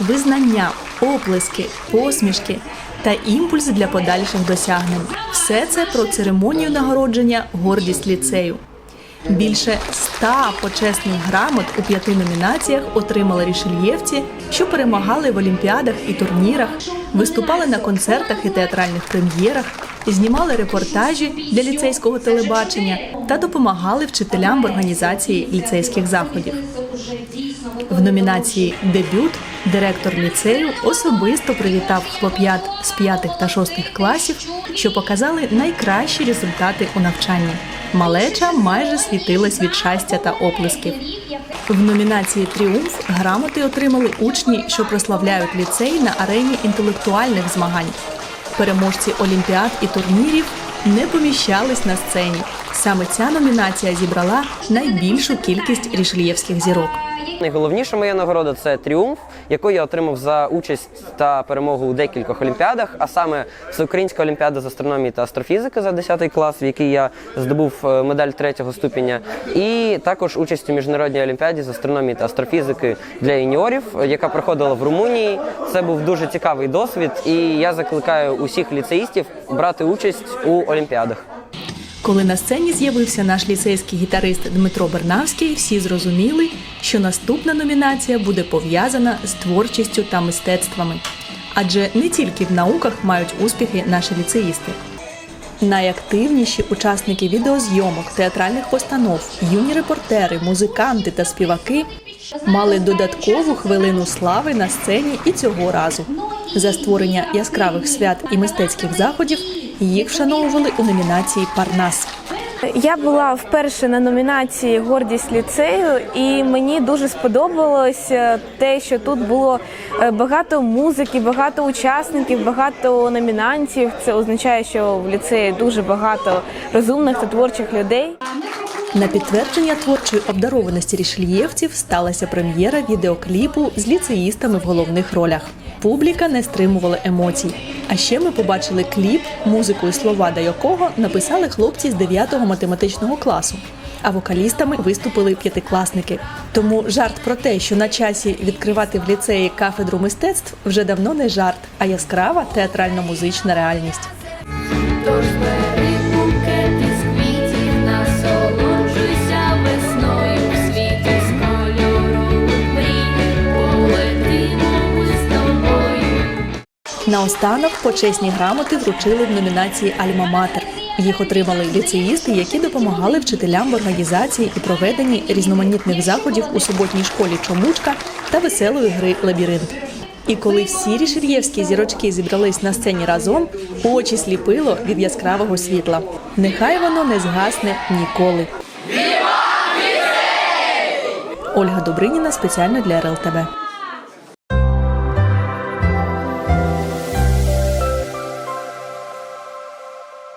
визнання, оплески, посмішки та імпульс для подальших досягнень. Все це про церемонію нагородження гордість ліцею. Більше ста почесних грамот у п'яти номінаціях отримали рішельєвці, що перемагали в олімпіадах і турнірах, виступали на концертах і театральних прем'єрах, знімали репортажі для ліцейського телебачення та допомагали вчителям в організації ліцейських заходів. В номінації Дебют директор ліцею особисто привітав хлоп'ят з п'ятих та шостих класів, що показали найкращі результати у навчанні. Малеча майже світилась від щастя та оплесків. В номінації Тріумф грамоти отримали учні, що прославляють ліцей на арені інтелектуальних змагань. Переможці олімпіад і турнірів не поміщались на сцені. Саме ця номінація зібрала найбільшу кількість рішлієвських зірок. Найголовніша моя нагорода це тріумф, яку я отримав за участь та перемогу у декількох олімпіадах, а саме Всеукраїнська олімпіада з астрономії та астрофізики за 10 клас, в якій я здобув е, медаль третього ступеня, і також участь у міжнародній олімпіаді з астрономії та астрофізики для юніорів, е, яка проходила в Румунії. Це був дуже цікавий досвід, і я закликаю усіх ліцеїстів брати участь у олімпіадах. Коли на сцені з'явився наш ліцейський гітарист Дмитро Бернавський, всі зрозуміли, що наступна номінація буде пов'язана з творчістю та мистецтвами. Адже не тільки в науках мають успіхи наші ліцеїсти. Найактивніші учасники відеозйомок, театральних постанов, юні репортери, музиканти та співаки мали додаткову хвилину слави на сцені і цього разу. За створення яскравих свят і мистецьких заходів їх вшановували у номінації Парнас. Я була вперше на номінації Гордість ліцею, і мені дуже сподобалось е, те, що тут було е, багато музики, багато учасників, багато номінантів. Це означає, що в ліцеї дуже багато розумних та творчих людей. На підтвердження творчої обдарованості рішельєвців сталася прем'єра відеокліпу з ліцеїстами в головних ролях. Публіка не стримувала емоцій. А ще ми побачили кліп, музику і слова до якого написали хлопці з 9-го математичного класу. А вокалістами виступили п'ятикласники. Тому жарт про те, що на часі відкривати в ліцеї кафедру мистецтв, вже давно не жарт, а яскрава театрально-музична реальність. Наостанок почесні грамоти вручили в номінації Альма-Матер. Їх отримали ліцеїсти, які допомагали вчителям в організації і проведенні різноманітних заходів у суботній школі Чомучка та веселої гри Лабіринт. І коли всі рішельєвські зірочки зібрались на сцені разом, очі сліпило від яскравого світла. Нехай воно не згасне ніколи. Ольга Добриніна спеціально для РЛТВ.